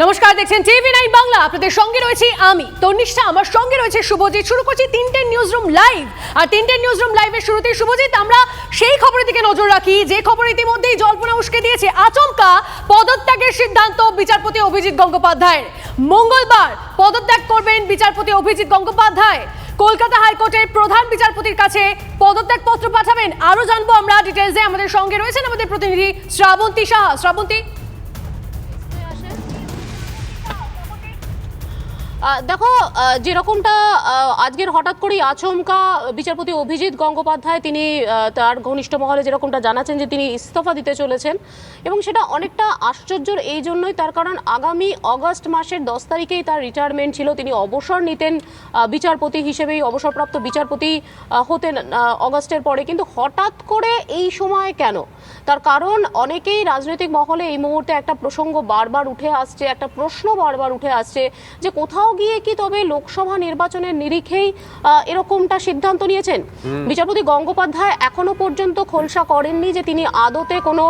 নমস্কার, দেখছেন TV nine Bangla. আপনাদের সঙ্গে রয়েছি আমি, তন্নিষ্ঠা। আমার সঙ্গে রয়েছে শুভজিৎ। শুরু করছি তিনটে নিউজ রুম লাইভ আর তিনটে নিউজ রুম লাইভের শুরুতে শুভজিৎ, আমরা সেই খবরের দিকে নজর রাখি, যে খবর ইতিমধ্যেই জল্পনা উস্কে দিয়েছে। আচমকা, পদত্যাগের সিদ্ধান্ত বিচারপতি অভিজিৎ গঙ্গোপাধ্যায়ের। মঙ্গলবার পদত্যাগ করবেন বিচারপতি অভিজিৎ গঙ্গোপাধ্যায়। কলকাতা হাইকোর্টের প্রধান বিচারপতির কাছে পদত্যাগ পত্র পাঠাবেন। আরও জানব আমরা ডিটেলসে আমাদের সঙ্গে রয়েছেন আমাদের প্রতিনিধি শ্রাবন্তী সাহা। শ্রাবন্তী দেখো যেরকমটা আজকের হঠাৎ করেই আচমকা বিচারপতি অভিজিৎ গঙ্গোপাধ্যায় তিনি তার ঘনিষ্ঠ মহলে যেরকমটা জানাচ্ছেন যে তিনি ইস্তফা দিতে চলেছেন, এবং সেটা অনেকটা আশ্চর্যর এই জন্যই তার কারণ আগামী অগস্ট মাসের দশ তারিখেই তার রিটায়ারমেন্ট ছিল। তিনি অবসর নিতেন বিচারপতি হিসেবেই, অবসরপ্রাপ্ত বিচারপতি হতেন অগস্টের পরে। কিন্তু হঠাৎ করে এই সময় কেন? তার কারণ অনেকেই রাজনৈতিক মহলে এই মুহূর্তে একটা প্রসঙ্গ বারবার উঠে আসছে, একটা প্রশ্ন বারবার উঠে আসছে যে কোথাও গিয়ে কি তবে লোকসভা নির্বাচনের নিরিখেই এরকমটা সিদ্ধান্ত নিয়েছেন? বিচারপতি গঙ্গোপাধ্যায় এখনও পর্যন্ত খোলসা করেননি যে তিনি আদতে কোনো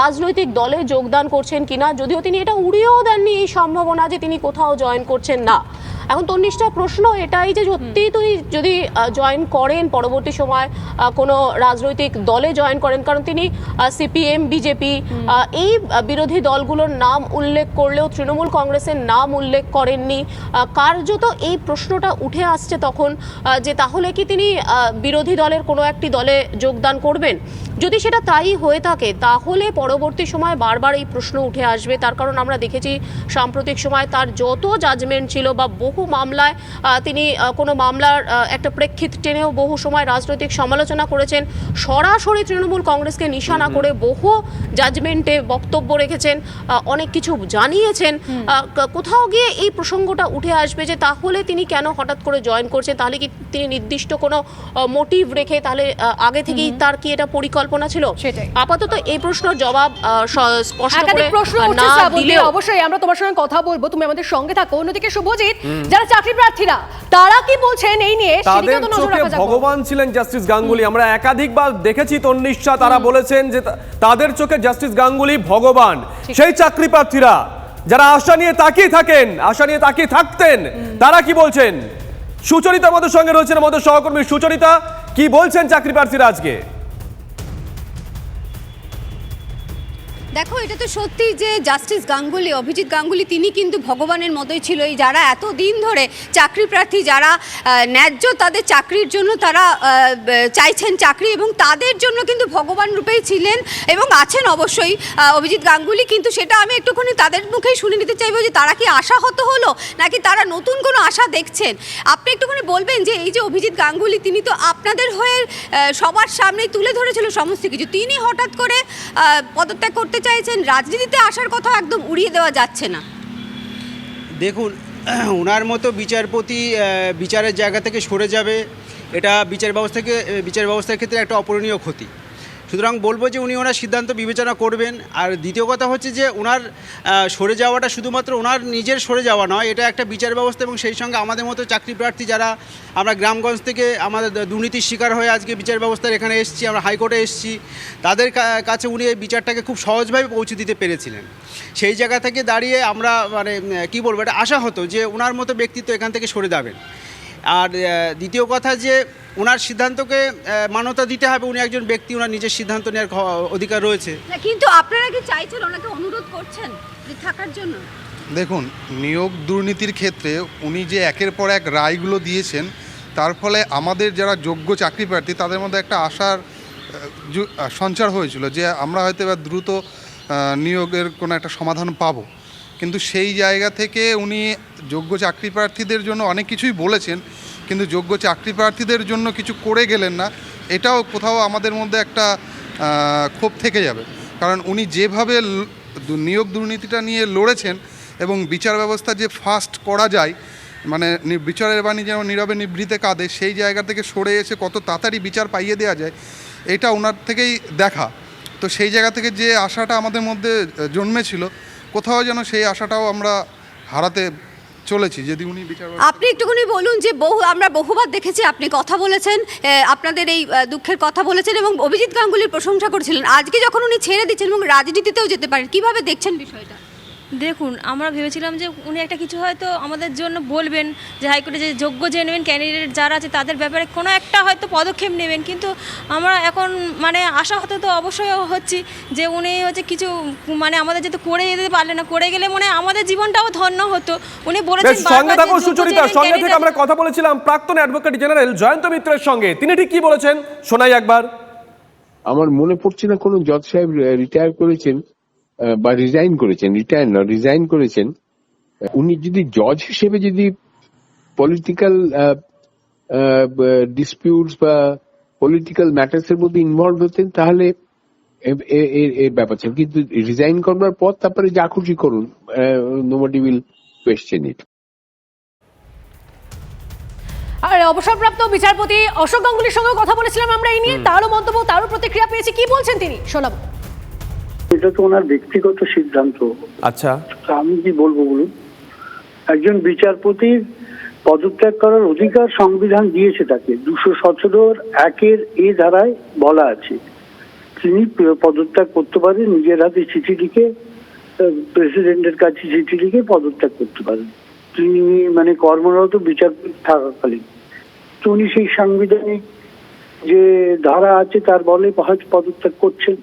রাজনৈতিক দলে যোগদান করছেন কিনা যদিও তিনি এটা উড়িয়েও দেননি এই সম্ভাবনা যে তিনি কোথাও জয়েন করছেন না। এখন তন্নিষ্ঠা প্রশ্ন এটাই যে সত্যিই তুই যদি জয়েন করেন পরবর্তী সময় কোনো রাজনৈতিক দলে জয়েন করেন কারণ তিনি সিপিএম বিজেপি এই বিরোধী দলগুলোর নাম উল্লেখ করলেও তৃণমূল কংগ্রেসের নাম উল্লেখ করেননি কার্যত এই প্রশ্নটা উঠে আসছে তখন যে তাহলে কি তিনি বিরোধী দলের কোনো একটি দলে যোগদান করবেন? যদি সেটা তাই হয়ে থাকে তাহলে পরবর্তী সময় বারবার এই প্রশ্ন উঠে আসবে। তার কারণ আমরা দেখেছি সাম্প্রতিক সময় তার যত জাজমেন্ট ছিল বা বহু মামলায় তিনি কোনো মামলার একটা প্রেক্ষিত টেনেও বহু সময় রাজনৈতিক সমালোচনা করেছেন। সরাসরি তৃণমূল কংগ্রেসকে নিশানা করে বহু জাজমেন্টে বক্তব্য রেখেছেন অনেক কিছু জানিয়েছেন। আহ, কোথাও গিয়ে এই প্রসঙ্গটা উঠে আসবে যে তাহলে তিনি কেন হঠাৎ করে জয়েন করছেন? তাহলে কি তিনি নির্দিষ্ট কোনো মোটিভ রেখে তাহলে আগে থেকেই তার কি এটা পরিকল্পনা ছিল? সেটাই। আপাতত এই প্রশ্নের জবাব আহ, স্পষ্ট করে প্রশ্ন দিলেও। অবশ্যই আমরা তোমার সঙ্গে কথা বলব। তুমি আমাদের সঙ্গে থাকো। অন্যদিকে শুভজিৎ যারা চাকরি প্রার্থীরা তারা কি বলছেন এই নিয়ে তাদের চোখে ভগবান ছিলেন জাস্টিস গাঙ্গুলি। আমরা একাধিকবার দেখেছি তন্নিশা তারা বলেছেন যে তাদের চোখে জাস্টিস গাঙ্গুলি ভগবান। সেই চাকরি প্রার্থীরা যারা আশা নিয়ে তাকিয়ে থাকেন আশা নিয়ে তাকিয়ে থাকতেন তারা কি বলছেন? সুচরিতা আমাদের সঙ্গে রয়েছেন আমাদের সহকর্মী সুচরিতা। কি বলছেন চাকরি প্রার্থীরা আজকে? দেখো, এটা তো সত্যি যে জাস্টিস গাঙ্গুলি, অভিজিৎ গাঙ্গুলি, তিনি কিন্তু ভগবানের মতোই ছিল। এই যারা এত দিন ধরে চাকরি প্রার্থী, যারা ন্যায্য তাদের চাকরির জন্য তারা চাইছেন চাকরি এবং তাদের জন্য কিন্তু ভগবান রূপেই ছিলেন এবং আছেন অবশ্যই। অভিজিৎ গাঙ্গুলি, কিন্তু সেটা আমি একটুখানি তাদের মুখেই শুনে নিতে চাইব যে তারা কি আশাহত হলো? নাকি তারা নতুন কোনো আশা দেখছেন? আপনি একটুখানি বলবেন যে এই যে অভিজিৎ গাঙ্গুলি, তিনি তো আপনাদের হয়ে সবার সামনেই তুলে ধরেছিল সমস্ত কিছু। তিনি হঠাৎ করে পদত্যাগ করতে চাইছেন, রাজনীতিতে আসার কথা একদম উড়িয়ে দেওয়া যাচ্ছে না। দেখুন ওনার মতো বিচারপতি বিচারের জায়গা থেকে সরে যাবে, এটা বিচার ব্যবস্থাকে বিচার ব্যবস্থার ক্ষেত্রে একটা অপূরণীয় ক্ষতি। সুতরাং বলব যে উনি ওনার সিদ্ধান্ত বিবেচনা করবেন। আর দ্বিতীয় কথা হচ্ছে যে ওনার সরে যাওয়াটা শুধুমাত্র ওনার নিজের সরে যাওয়া নয়, এটা একটা বিচার ব্যবস্থা এবং সেই সঙ্গে আমাদের মতো চাকরি প্রার্থী যারা আমরা গ্রামগঞ্জ থেকে আমাদের দুর্নীতির শিকার হয়ে আজকে বিচার ব্যবস্থার এখানে এসেছি, আমরা হাইকোর্টে এসেছি, তাদের কাছে উনি এই বিচারটাকে খুব সহজভাবে পৌঁছে দিতে পেরেছিলেন। সেই জায়গা থেকে দাঁড়িয়ে আমরা মানে কি বলব এটা আশা হতো যে ওনার মতো ব্যক্তিত্ব এখান থেকে সরে যাবেন। আর দ্বিতীয় কথা যে ওনার সিদ্ধান্তকে মান্যতা দিতে হবে উনি একজন ব্যক্তি ওনার নিজের সিদ্ধান্ত নেওয়ার অধিকার রয়েছে। কিন্তু আপনারা কি চাইছেন ওনাকে অনুরোধ করছেন যে থাকার জন্য? দেখুন নিয়োগ দুর্নীতির ক্ষেত্রে উনি যে একের পর এক রায়গুলো দিয়েছেন তার ফলে আমাদের যারা যোগ্য চাকরি প্রার্থী তাদের মধ্যে একটা আশার সঞ্চার হয়েছিল যে আমরা হয়তো এবার দ্রুত নিয়োগের কোনো একটা সমাধান পাবো। কিন্তু সেই জায়গা থেকে উনি যোগ্য চাকরি প্রার্থীদের জন্য অনেক কিছুই বলেছেন, কিন্তু যোগ্য চাকরি প্রার্থীদের জন্য কিছু করে গেলেন না, এটাও কোথাও আমাদের মধ্যে একটা ক্ষোভ থেকে যাবে। কারণ উনি যেভাবে নিয়োগ দুর্নীতিটা নিয়ে লড়েছেন এবং বিচার ব্যবস্থা যে ফাস্ট করা যায় মানে বিচারের বাণী যেমন নীরবে নিভৃতে কাঁদে, সেই জায়গা থেকে সরে এসে কত তাড়াতাড়ি বিচার পাইয়ে দেওয়া যায়, এটা ওনার থেকেই দেখা। তো সেই জায়গা থেকে যে আশাটা আমাদের মধ্যে জন্মেছিল কোথাও যেন সেই আশাটাও আমরা হারাতে চলেছি, যদি উনি আপনি একটুখানি বলুন যে বহু আমরা বহুবার দেখেছি আপনি কথা বলেছেন আপনাদের এই দুঃখের কথা বলেছেন এবং অভিজিৎ গাঙ্গুলির প্রশংসা করেছিলেন। আজকে যখন উনি ছেড়ে দিচ্ছেন এবং রাজনীতিতেও যেতে পারেন, কীভাবে দেখছেন বিষয়টা? দেখুন আমরা ভেবেছিলাম যে উনি একটা কিছু হয়তো আমাদের জন্য বলবেন যে হাইকোর্টে যে যোগ্য যে নেবেন ক্যান্ডিডেট যারা আছে তাদের ব্যাপারে কোনো একটা হয়তো পদক্ষেপ নেবেন। কিন্তু আমরা এখন মানে আশা হতে তো অবশ্যই হচ্ছি যে উনি হচ্ছে কিছু মানে আমাদের যেহেতু করে যেতে পারলেন না করে গেলে মনে হয় আমাদের জীবনটাও ধন্য হতো। উনি বলেছেন সঙ্গে থাকো যে যোগ্য সুচরিতা সঙ্গে থেকে আমরা কথা বলেছিলাম প্রাক্তন অ্যাডভোকেট জেনারেল জয়ন্ত মিত্রের সঙ্গে। তিনি ঠিক কি বলেছেন? শোনাই একবার। আমার মনে পড়ছে না কোনো জজ সাহেব রিটায়ার করেছেন। বা রিজাইন করেছেন রিটায়ার না রিজাইন করেছেন উনি যদি জজ হিসেবে যদি পলিটিক্যাল ডিসপিউটস বা পলিটিক্যাল ম্যাটার্স এর মধ্যে ইনভলভ হতেন তাহলে এর ব্যাপার ছিল। কিন্তু রিজাইন করবার পর তারপরে যা খুশি করুন নোবডি উইল কোয়েশ্চেন ইট আর অবসরপ্রাপ্ত বিচারপতি অশোক গাঙ্গুলির সঙ্গে কথা বলেছিলাম আমরা এই নিয়ে। তারও মন্তব্য তারও প্রতিক্রিয়া পেয়েছি। কি বলছেন তিনি? শোনাবো। এটা তো ওনার ব্যক্তিগত সিদ্ধান্ত। আচ্ছা। আমি কি বলব বলুন? একজন বিচারপতির পদত্যাগ করার অধিকার সংবিধান দিয়েছে তাকে। দুশো সতেরোর একের এ ধারায় বলা আছে। তিনি পদত্যাগ করতে পারেন নিজের হাতে চিঠি লিখে প্রেসিডেন্টের কাছে চিঠি লিখে পদত্যাগ করতে পারেন তিনি মানে কর্মরত বিচারপতি থাকাকালীন। তো উনি সেই সাংবিধানিক যে ধারা আছে তার বলে হয়তো পদত্যাগ করছেন।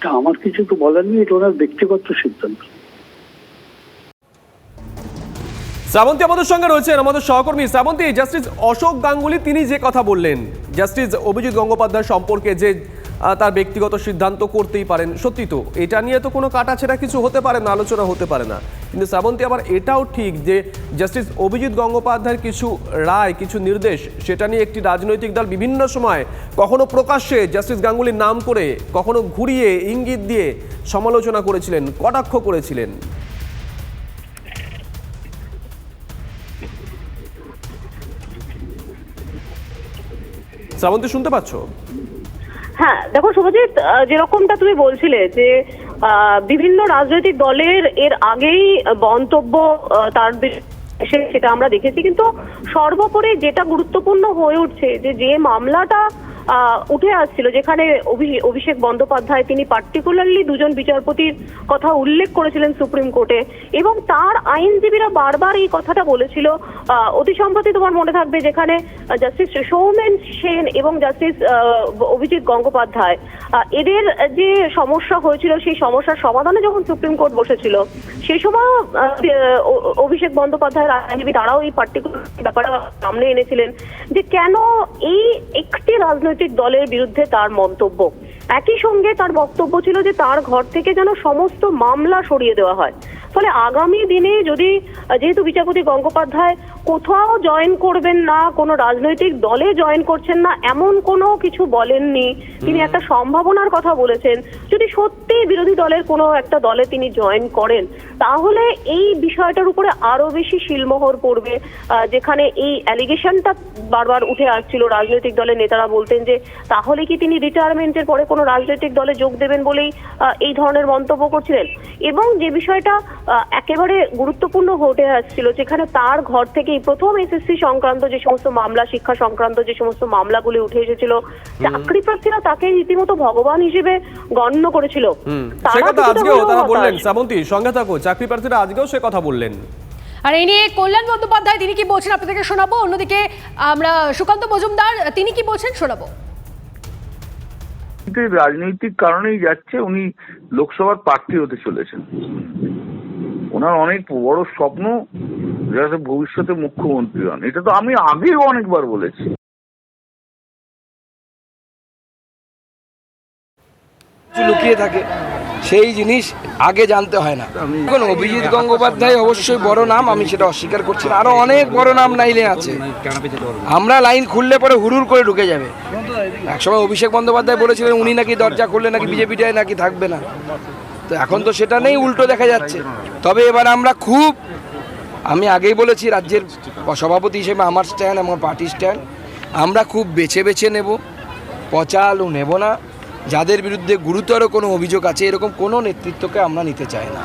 এটা আমার কিছু তো বলার নেই, এটা ওনার ব্যক্তিগত সিদ্ধান্ত। শ্রাবন্তী আমাদের সঙ্গে রয়েছেন, আমাদের সহকর্মী শ্রাবন্তী, জাস্টিস অশোক গাঙ্গুলি, তিনি যে কথা বললেন। জাস্টিস অভিজিৎ গঙ্গোপাধ্যায় সম্পর্কে যে তার ব্যক্তিগত সিদ্ধান্ত করতেই পারেন। সত্যি তো, এটা নিয়ে তো কোনো কাটাছেড়া কিছু হতে পারে না, আলোচনা হতে পারে না। কিন্তু শ্রাবন্তী, আবার এটাও ঠিক যে জাস্টিস অভিজিৎ গঙ্গোপাধ্যায়ের কিছু রায়, কিছু নির্দেশ, সেটা নিয়ে একটি রাজনৈতিক দল বিভিন্ন সময় কখনো প্রকাশ্যে জাস্টিস গাঙ্গুলির নাম করে, কখনো ঘুরিয়ে ইঙ্গিত দিয়ে সমালোচনা করেছিলেন, কটাক্ষ করেছিলেন। শ্রাবন্তী, শুনতে পাচ্ছ? হ্যাঁ দেখো শুভজিৎ যেরকমটা তুমি বলছিলে যে বিভিন্ন রাজনৈতিক দলের এর আগেই মন্তব্য তার সেটা আমরা দেখেছি। কিন্তু সর্বোপরি যেটা গুরুত্বপূর্ণ হয়ে উঠছে যে যে মামলাটা উঠে আসছিল, যেখানে অভি- অভিষেক বন্দ্যোপাধ্যায় তিনি পার্টিকুলারলি দুজন বিচারপতির কথা উল্লেখ করেছিলেন সুপ্রিম কোর্টে এবং তার আইনজীবীরা বারবার এই কথাটা বলেছিল অতি সম্প্রতি তোমার মনে থাকবে যেখানে জাস্টিস সৌমেন সেন এবং জাস্টিস অভিজিৎ গঙ্গোপাধ্যায় এদের যে সমস্যা হয়েছিল, সেই সমস্যার সমাধানে যখন সুপ্রিম কোর্ট বসেছিল, সেই সময় অভিষেক বন্দ্যোপাধ্যায়ের আইনজীবী তারাও এই পার্টিকুলার ব্যাপারে সামনে এনেছিলেন যে কেন এই একটি রাজনৈতিক দলের বিরুদ্ধে তার মন্তব্য। একই সঙ্গে তার বক্তব্য ছিল যে তার ঘর থেকে যেন সমস্ত মামলা সরিয়ে দেওয়া হয়। ফলে আগামী দিনে যদি যেহেতু বিচারপতি গঙ্গোপাধ্যায় কোথাও জয়েন করবেন না কোনো রাজনৈতিক দলে জয়েন করছেন না এমন কোনো কিছু বলেননি তিনি একটা সম্ভাবনার কথা বলেছেন যদি সত্যি বিরোধী দলের কোনো একটা দলে তিনি জয়েন করেন তাহলে এই বিষয়টার উপরে আরও বেশি শিলমোহর পড়বে যেখানে এই অ্যালিগেশনটা বারবার উঠে আসছিল রাজনৈতিক দলের নেতারা বলতেন যে তাহলে কি তিনি রিটায়ারমেন্টের পরে কোনো রাজনৈতিক দলে যোগ দেবেন বলেই এই ধরনের মন্তব্য করছিলেন। এবং যে বিষয়টা একেবারে গুরুত্বপূর্ণ হয়ে আসছিল যেখানে তার ঘর থেকেই প্রথম এসএসসি সংক্রান্ত যে সমস্ত মামলা শিক্ষা সংক্রান্ত যে সমস্ত মামলাগুলি উঠে এসেছিল চাকরি প্রার্থীরা তাকে রীতিমতো ভগবান হিসেবে গণ্য করেছিল। সে তারা কথা আজকেও তারা বললেন শ্রাবন্তী সঙ্গে থাকো চাকরি প্রার্থীরা আজকেও সে কথা বললেন। আর এই নিয়ে কল্যাণ বন্দ্যোপাধ্যায় তিনি কি বলছেন আপনাদেরকে শোনাবো? অন্যদিকে আমরা সুকান্ত মজুমদার তিনি কি বলছেন শোনাবো? এই রাজনৈতিক কারণেই যাচ্ছে উনি লোকসভার প্রার্থী হতে চলেছেন। ওনার অনেক বড় স্বপ্ন যাতে ভবিষ্যতে মুখ্যমন্ত্রী হন। এটা তো আমি আগেও অনেকবার বলেছি। লুকিয়ে থাকে সেই জিনিস আগে জানতে হয় না। এখন অভিজিৎ গঙ্গোপাধ্যায় অবশ্যই বড় নাম আমি সেটা অস্বীকার করছি না। আরও অনেক বড় নাম নাইলে আছে। আমরা লাইন খুললে পরে হুড়ুর করে ঢুকে যাবে। একসময় অভিষেক বন্দ্যোপাধ্যায় বলেছিলেন উনি নাকি দরজা খুললে নাকি বিজেপিটায় নাকি থাকবে না। তো এখন তো সেটা নেই, উল্টো দেখা যাচ্ছে। তবে এবার আমরা খুব, আমি আগেই বলেছি রাজ্যের সভাপতি হিসেবে আমার স্ট্যান্ড আমার পার্টি স্ট্যান্ড আমরা খুব বেছে বেছে নেব, পচা নেব না, যাদের বিরুদ্ধে গুরুতর কোনো অভিযোগ আছে, এরকম কোনো নেতৃত্বকে আমরা নিতে চাই না।